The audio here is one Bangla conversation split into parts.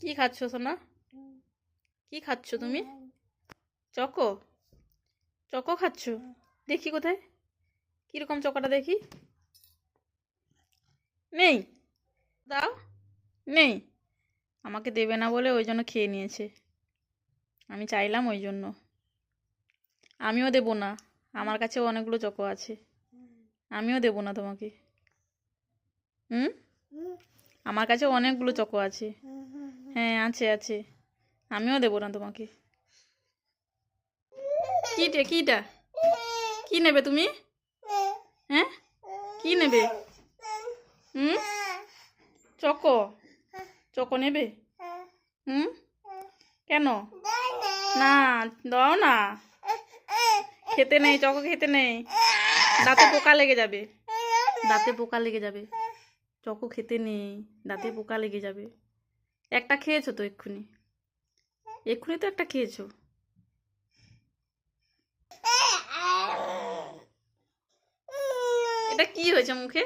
কি খাচ্ছ সোনা? কি খাচ্ছ তুমি? চকো? চকো খাচ্ছ? দেখি কোথায়। কীরকম চকোটা দেখি? নেই। দাও। নেই। আমাকে দেবে না বলে ওই জন্য খেয়ে নিয়েছে। আমি চাইলাম ওই জন্য। আমিও দেবো না। আমার কাছেও অনেকগুলো চকো আছে। আমিও দেবো না তোমাকে। হুম? আমার কাছে অনেকগুলো চকো আছে। হ্যাঁ আছে আছে। আমিও দেবো না তোমাকে। কিটে, কিটা? কি নেবে তুমি? হ্যাঁ? কি নেবে? হুম? চকো? চকো নেবে? হুম? কেন? না, দাও না। খেতে নেই, চকো খেতে নেই। দাঁতে পোকা লেগে যাবে। দাঁতে পোকা লেগে যাবে। চকো খেতে নেই, দাঁতে পোকা লেগে যাবে। একটা খেয়েছো তো এক্ষুনি? এক্ষুনি তো একটা খেয়েছো। এটা কি হয়েছে মুখে?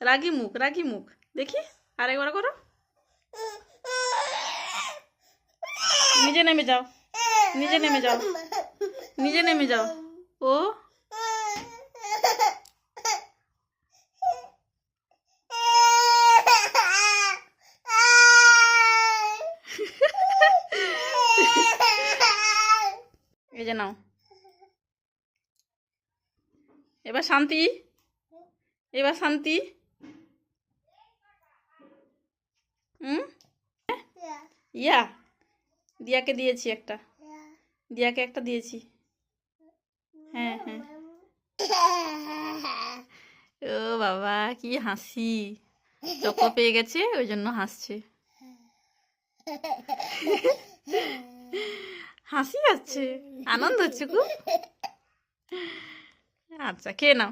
রাগি মুখ রাগি মুখ। দেখি, আরেকবার করো। নিজে নেমে যাও, নিজে নেমে যাও, নিজে নেমে যাও। ও এই যে নাও। এবার শান্তি? এবার শান্তি? হুম? ইয়া, দিয়াকে দিয়েছি একটা। দিয়াকে একটা দিয়েছি। হ্যাঁ হ্যাঁ। ও বাবা, কি হাসি। চকো পেয়ে গেছে, ওই জন্য হাসছে। হাসি আছে আনন্দ হচ্ছে খুব আচ্ছা খেয়ে নাও।